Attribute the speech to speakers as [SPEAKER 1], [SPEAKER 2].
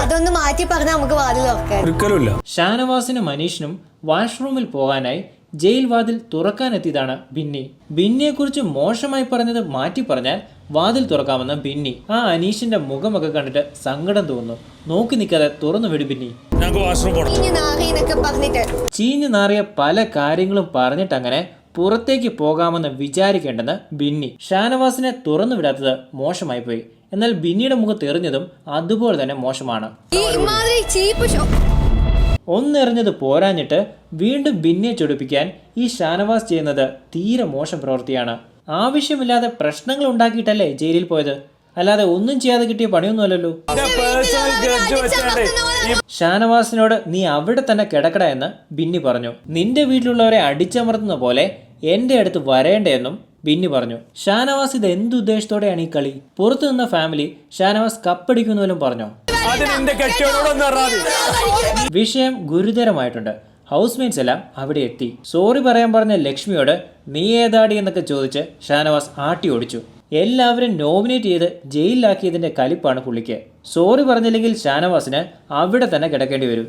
[SPEAKER 1] അതൊന്ന് മാറ്റി പറഞ്ഞാൽ നമുക്ക് വാതിൽ തുറക്കാൻ.
[SPEAKER 2] ഒരിക്കലുമില്ല.
[SPEAKER 3] ഷാനവാസിനും മനീഷിനും വാഷ്റൂമിൽ പോകാനായി ജയിൽ വാതിൽ തുറക്കാനെത്തിയതാണ് ബിന്നി. ബിന്നിയെക്കുറിച്ച് മോശമായി പറഞ്ഞത് മാറ്റി പറഞ്ഞാൽ വാതിൽ തുറക്കാമെന്ന ബിന്നി. ആ അനീഷിന്റെ മുഖമൊക്കെ കണ്ടിട്ട് സങ്കടം തോന്നുന്നു. നോക്കി നിൽക്കാതെ തുറന്നു വിടു ബിന്നി. ചീഞ്ഞു നാറിയ പല കാര്യങ്ങളും പറഞ്ഞിട്ട് അങ്ങനെ പുറത്തേക്ക് പോകാമെന്ന് വിചാരിക്കേണ്ടെന്ന് ബിന്നി. ഷാനവാസിനെ തുറന്നു വിടാത്തത് മോശമായി പോയി. എന്നാൽ ബിന്നിയുടെ മുഖത്ത് എറിഞ്ഞതും അതുപോലെ തന്നെ മോശമാണ്.
[SPEAKER 1] ഈ ചീപ്പ് ഷോ
[SPEAKER 3] ഒന്നെറിഞ്ഞത് പോരാഞ്ഞിട്ട് വീണ്ടും ബിന്നിയെ ചൊടിപ്പിക്കാൻ ഈ ഷാനവാസ് ചെയ്യുന്നത് തീരെ മോശം പ്രവൃത്തിയാണ്. ആവശ്യമില്ലാതെ പ്രശ്നങ്ങൾ ഉണ്ടാക്കിയിട്ടല്ലേ ജയിലിൽ പോയത്? അല്ലാതെ ഒന്നും ചെയ്യാതെ കിട്ടിയ പണിയൊന്നുമല്ലല്ലോ. ഷാനവാസിനോട് നീ അവിടെ തന്നെ കിടക്കട എന്ന് ബിന്നി പറഞ്ഞു. നിന്റെ വീട്ടിലുള്ളവരെ അടിച്ചമർത്തുന്ന പോലെ എന്റെ അടുത്ത് വരേണ്ടതെന്നും ബിന്നി പറഞ്ഞു ഷാനവാസ് ഇത് എന്തുദ്ദേശത്തോടെയാണ് ഈ കളി? പുറത്തു നിന്ന ഫാമിലി ഷാനവാസ് കപ്പടിക്കുന്നുവെന്നും പറഞ്ഞു. വിഷയം ഗുരുതരമായിട്ടുണ്ട്. ഹൗസ്മേറ്റ്സ് എല്ലാം അവിടെ എത്തി. സോറി പറയാൻ പറഞ്ഞ ലക്ഷ്മിയോട് നീ ഏതാടി? എന്നൊക്കെ ചോദിച്ച് ഷാനവാസ് ആട്ടി ഓടിച്ചു. എല്ലാവരും നോമിനേറ്റ് ചെയ്ത് ജയിലിലാക്കിയതിന്റെ കലിപ്പാണ് പുള്ളിക്ക്. സോറി പറഞ്ഞില്ലെങ്കിൽ ഷാനവാസിന് അവിടെ തന്നെ കിടക്കേണ്ടി വരും.